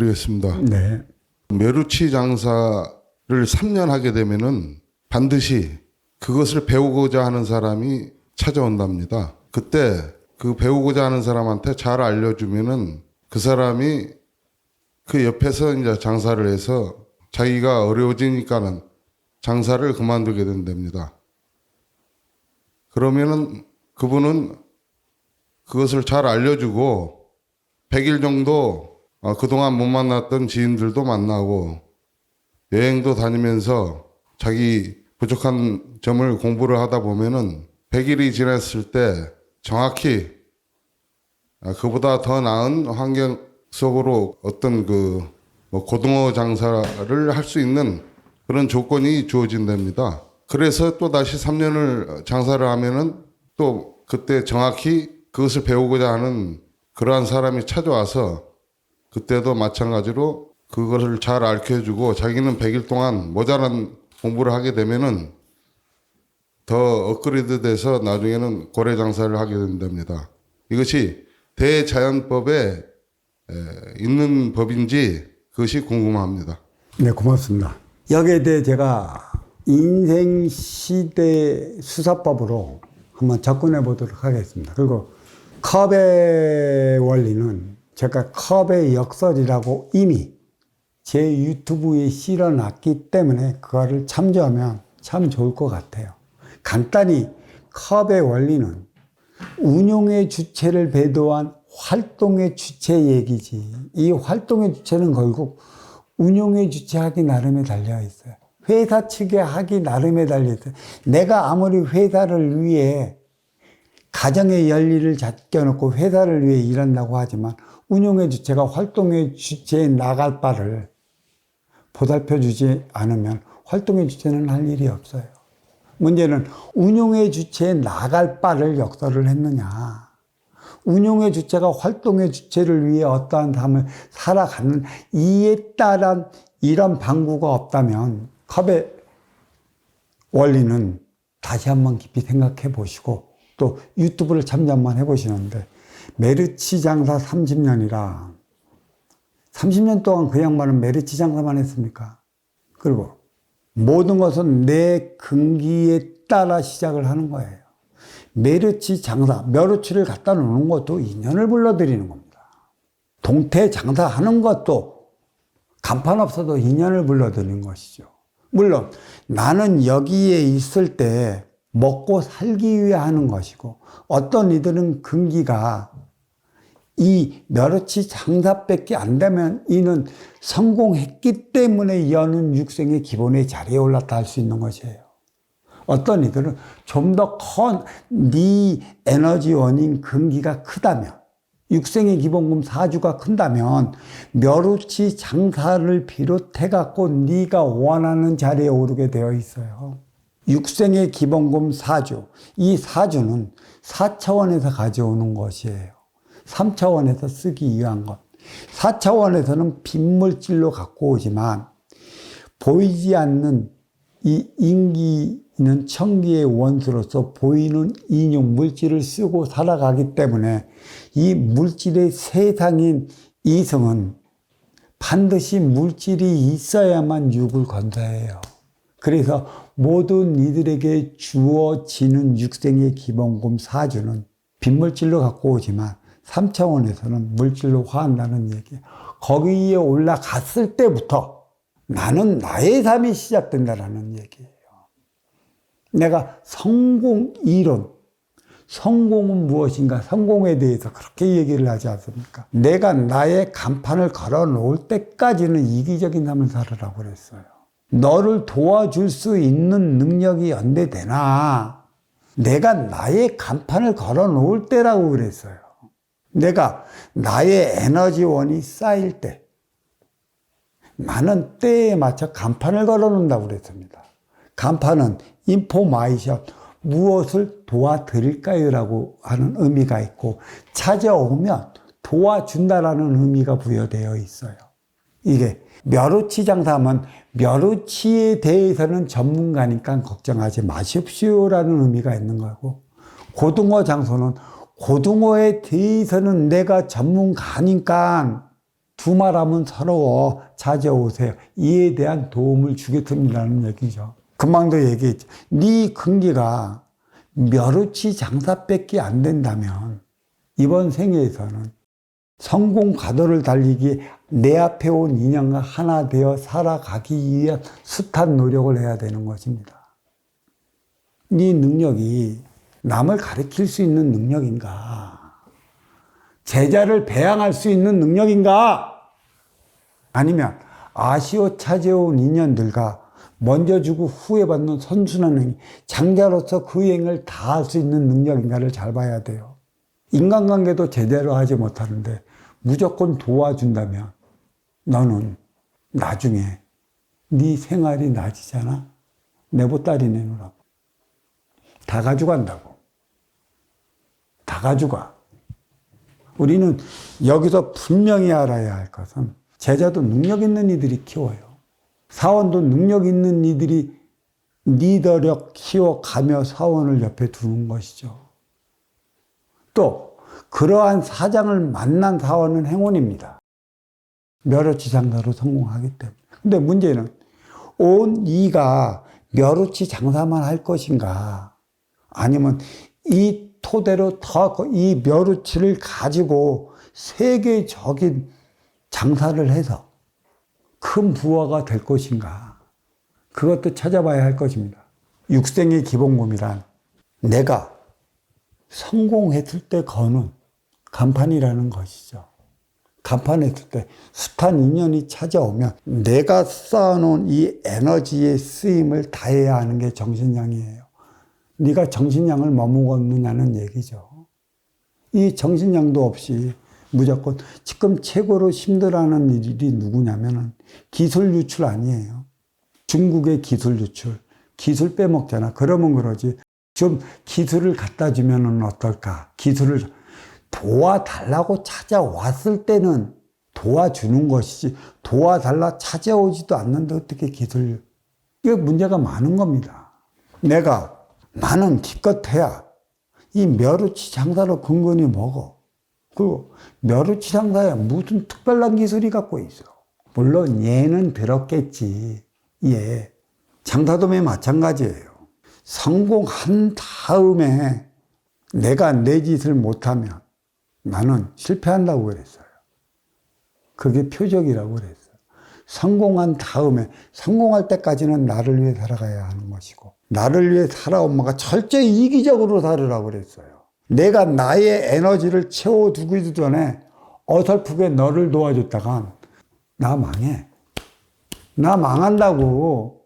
드리겠습니다. 네. 메루치 장사를 3년 하게 되면은 반드시 그것을 배우고자 하는 사람이 찾아온답니다. 그때 그 배우고자 하는 사람한테 잘 알려주면은 그 사람이 그 옆에서 이제 장사를 해서 자기가 어려워지니까는 장사를 그만두게 된답니다. 그러면은 그분은 그것을 잘 알려주고 100일 정도 어, 그동안 못 만났던 지인들도 만나고 여행도 다니면서 자기 부족한 점을 공부를 하다 보면은 100일이 지났을 때 정확히 아, 그보다 더 나은 환경 속으로 어떤 그 뭐 고등어 장사를 할 수 있는 그런 조건이 주어진답니다. 그래서 또 다시 3년을 장사를 하면은 또 그때 정확히 그것을 배우고자 하는 그러한 사람이 찾아와서 그때도 마찬가지로 그것을 잘 알려주고 자기는 100일 동안 모자란 공부를 하게 되면은 더 업그레이드 돼서 나중에는 고래 장사를 하게 된답니다. 이것이 대자연법에 에, 있는 법인지 그것이 궁금합니다. 네, 고맙습니다. 여기에 대해 제가 인생 시대 수사법으로 한번 접근해 보도록 하겠습니다. 그리고 컵의 원리는 제가 컵의 역설이라고 이미 제 유튜브에 실어놨기 때문에 그거를 참조하면 참 좋을 것 같아요. 간단히 컵의 원리는 운용의 주체를 배도한 활동의 주체 얘기지. 이 활동의 주체는 결국 운용의 주체 하기 나름에 달려 있어요. 회사 측에 하기 나름에 달려 있어요. 내가 아무리 회사를 위해 가정의 열리를 잡겨놓고 회사를 위해 일한다고 하지만 운용의 주체가 활동의 주체에 나갈 바를 보살펴 주지 않으면 활동의 주체는 할 일이 없어요. 문제는 운용의 주체에 나갈 바를 역설을 했느냐. 운용의 주체가 활동의 주체를 위해 어떠한 삶을 살아가는 이에 따른 이런 방구가 없다면 컵의 원리는 다시 한번 깊이 생각해 보시고 또 유튜브를 한번 해 보시는데 메르치 장사 30년이라 30년 동안 그 양반은 메르치 장사만 했습니까? 그리고 모든 것은 내 근기에 따라 시작을 하는 거예요. 메르치 장사, 멸우치를 갖다 놓는 것도 인연을 불러들이는 겁니다. 동태 장사하는 것도 간판 없어도 인연을 불러들이는 것이죠. 물론 나는 여기에 있을 때 먹고 살기 위해 하는 것이고 어떤 이들은 근기가 이 멸치 장사밖에 안 되면 이는 성공했기 때문에 여는 육생의 기본의 자리에 올랐다 할수 있는 것이에요. 어떤 이들은 좀 더큰네 에너지 원인 근기가 크다면 육생의 기본금 사주가 큰다면 멸우치 장사를 비롯해 갖고 네가 원하는 자리에 오르게 되어 있어요. 육생의 기본금 사주 이 사주는 4차원에서 가져오는 것이에요. 3차원에서 쓰기 위한 것. 4차원에서는 빈물질로 갖고 오지만 보이지 않는 이 인기는 청기의 원수로서 보이는 인용 물질을 쓰고 살아가기 때문에 이 물질의 세상인 이성은 반드시 물질이 있어야만 육을 건사해요. 그래서 모든 이들에게 주어지는 육생의 기본금 사주는 빈물질로 갖고 오지만 3차원에서는 물질로 화한다는 얘기예요. 거기에 올라갔을 때부터 나는 나의 삶이 시작된다라는 얘기예요. 내가 성공 이론, 성공은 무엇인가, 성공에 대해서 그렇게 얘기를 하지 않습니까? 내가 나의 간판을 걸어 놓을 때까지는 이기적인 삶을 살으라고 그랬어요. 너를 도와줄 수 있는 능력이 연대되나, 내가 나의 간판을 걸어 놓을 때라고 그랬어요. 내가 나의 에너지원이 쌓일 때, 많은 때에 맞춰 간판을 걸어 놓는다고 그랬습니다. 간판은 인포마이션, 무엇을 도와드릴까요? 라고 하는 의미가 있고, 찾아오면 도와준다라는 의미가 부여되어 있어요. 이게 멸우치 장사하면 멸우치에 대해서는 전문가니까 걱정하지 마십시오라는 의미가 있는 거고, 고등어 장소는 고등어에 대해서는 내가 전문가니까 두말하면 서러워 찾아오세요. 이에 대한 도움을 주겠습니다는 얘기죠. 금방도 얘기했죠. 네 근기가 멸우치 장사밖에 안 된다면 이번 생애에서는 성공 가도를 달리기 내 앞에 온 인연과 하나 되어 살아가기 위한 숱한 노력을 해야 되는 것입니다. 네 능력이 남을 가르칠 수 있는 능력인가? 제자를 배양할 수 있는 능력인가? 아니면 아쉬워 찾아온 인연들과 먼저 주고 후회 받는 선순환 행위, 장자로서 그 행을 다 할 수 있는 능력인가를 잘 봐야 돼요. 인간관계도 제대로 하지 못하는데 무조건 도와준다면 너는 나중에 네 생활이 나아지잖아. 내 보따리 내놓으라고. 다 가져간다고. 다 가져가. 우리는 여기서 분명히 알아야 할 것은 제자도 능력 있는 이들이 키워요. 사원도 능력 있는 이들이 리더력 키워가며 사원을 옆에 두는 것이죠. 또 그러한 사장을 만난 사원은 행운입니다. 멸어치 장사로 성공하기 때문에. 근데 문제는 온 이가 멸어치 장사만 할 것인가 아니면 이 토대로 더 이 멸우치를 가지고 세계적인 장사를 해서 큰 부화가 될 것인가 그것도 찾아봐야 할 것입니다. 육생의 기본금이란 내가 성공했을 때 거는 간판이라는 것이죠. 간판했을 때 숱한 인연이 찾아오면 내가 쌓아놓은 이 에너지의 쓰임을 다해야 하는 게 정신량이에요. 네가 정신량을 머무었느냐는 얘기죠. 이 정신량도 없이 무조건 지금 최고로 힘들어하는 일이 누구냐면은 기술 유출 아니에요. 중국의 기술 유출. 기술 빼먹잖아. 그러면 그러지. 좀 기술을 갖다 주면은 어떨까? 기술을 도와달라고 찾아왔을 때는 도와주는 것이지 도와달라 찾아오지도 않는데 어떻게 기술 이게 문제가 많은 겁니다. 내가 나는 기껏해야 이 멸우치 장사로 근근히 먹어. 그리고 멸우치 장사에 무슨 특별한 기술이 갖고 있어. 물론 얘는 들었겠지. 예. 장사도매 마찬가지예요. 성공한 다음에 내가 내 짓을 못하면 나는 실패한다고 그랬어요. 그게 표적이라고 그랬어요. 성공한 다음에 성공할 때까지는 나를 위해 살아가야 하는 것이고 나를 위해 살아 엄마가 철저히 이기적으로 살으라고 그랬어요. 내가 나의 에너지를 채워두기 전에 어설프게 너를 도와줬다간 나 망해. 나 망한다고.